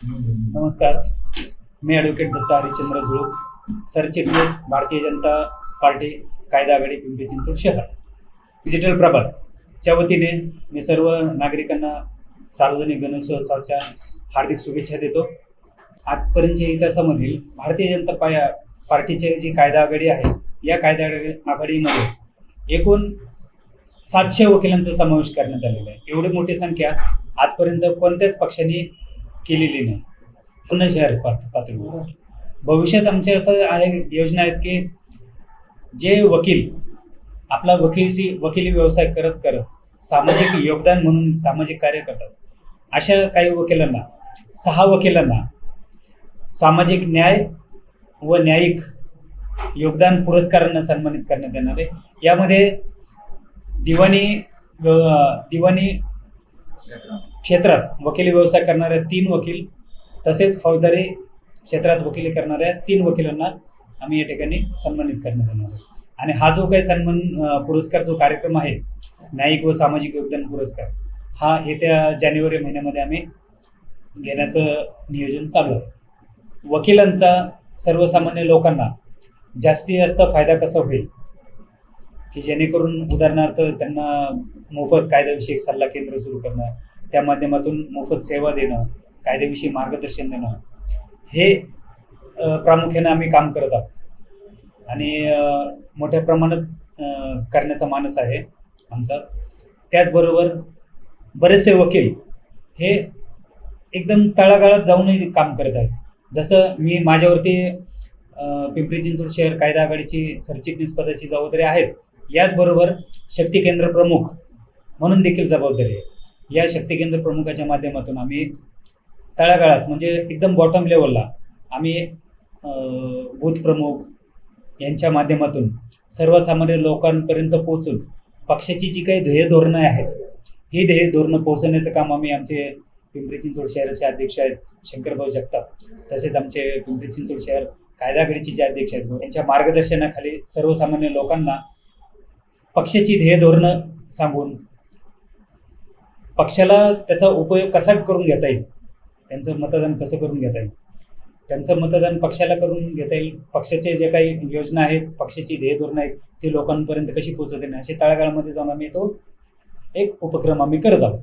नमस्कार. मी ॲडव्होकेट दत्ता हरिश्चंद्र जुळूक सरचिटणीस भारतीय जनता पार्टी कायदा आघाडी पिंपरी चिंचवड शहर. डिजिटल प्रभातच्या वतीने मी सर्व नागरिकांना सार्वजनिक गणेशोत्सवाच्या हार्दिक शुभेच्छा देतो. आजपर्यंतच्या इतिहासामधील भारतीय जनता पाया पार्टीची जी कायदा आघाडी आहे या कायदा आघाडीमध्ये एकूण सातशे वकिलांचा समावेश करण्यात आलेला आहे. एवढी मोठी संख्या आजपर्यंत कोणत्याच पक्षाने केलेली नाही. पुणे शहर पात- पातळीवर भविष्यात आमच्या असं आहे योजना आहेत की जे वकील आपला वकीलशी वकिली व्यवसाय करत करत सामाजिक योगदान म्हणून सामाजिक कार्य करतात. अशा काही वकिलांना सहा वकिलांना सामाजिक न्याय व न्यायिक योगदान पुरस्कारांना सन्मानित करण्यात येणार आहे. यामध्ये दिवाणी दिवाणी क्षेत्रात वकिली व्यवसाय करणाऱ्या तीन वकील तसेच फौजदारी क्षेत्रात वकिली करणाऱ्या तीन वकिलांना आम्ही या ठिकाणी सन्मानित करण्यात येणार आहे आणि हा जो काही सन्मान पुरस्कार जो कार्यक्रम आहे न्यायिक व सामाजिक योगदान पुरस्कार हा येत्या जानेवारी महिन्यामध्ये आम्ही घेण्याचं नियोजन चालू आहे. वकिलांचा सर्वसामान्य लोकांना जास्तीत जास्त फायदा कसा होईल? की जेणेकरून उदाहरणार्थ त्यांना मोफत कायद्याविषयक सल्ला केंद्र सुरू करणं त्या माध्यमातून मोफत सेवा देणं कायद्याविषयी मार्गदर्शन देणं हे प्रामुख्याने आम्ही काम करत आहोत. आणि मोठ्या प्रमाणात करण्याचा मानस आहे आमचा. त्याचबरोबर बरेचसे वकील हे एकदम तळागाळात जाऊनही काम करत आहेत. जसं मी माझ्यावरती पिंपरी चिंचवड शहर कायदा आघाडीची सरचिटणीस पदाची जबाबदारी आहेच. याचबरोबर शक्ती केंद्र प्रमुख म्हणून देखील जबाबदारी आहे. या शक्ती केंद्र प्रमुखाच्या माध्यमातून आम्ही तळागाळात म्हणजे एकदम बॉटम लेवलला आम्ही बूथ प्रमुख यांच्या माध्यमातून सर्वसामान्य लोकांपर्यंत पोहोचून पक्षाची जी काही ध्येय धोरणं आहेत ही ध्येय धोरणं पोहोचवण्याचं काम आम्ही आमचे पिंपरी चिंचवड शहराचे अध्यक्ष आहेत शंकरभाऊ जगताप तसेच आमचे पिंपरी चिंचवड शहर कायदागडीचे जे अध्यक्ष आहेत त्यांच्या मार्गदर्शनाखाली सर्वसामान्य लोकांना पक्षाची ध्येय धोरणं सांगून पक्षाला त्याचा उपयोग कसा करून घेता येईल? त्यांचं मतदान कसं करून घेता येईल? त्यांचं मतदान पक्षाला करून घेता येईल? पक्षाचे जे काही योजना आहेत पक्षाची ध्येयधोरणं आहेत ती लोकांपर्यंत कशी पोहोचवता येईल? असे तळागाळामध्ये जाऊन आम्ही तो एक उपक्रम आम्ही करत आहोत.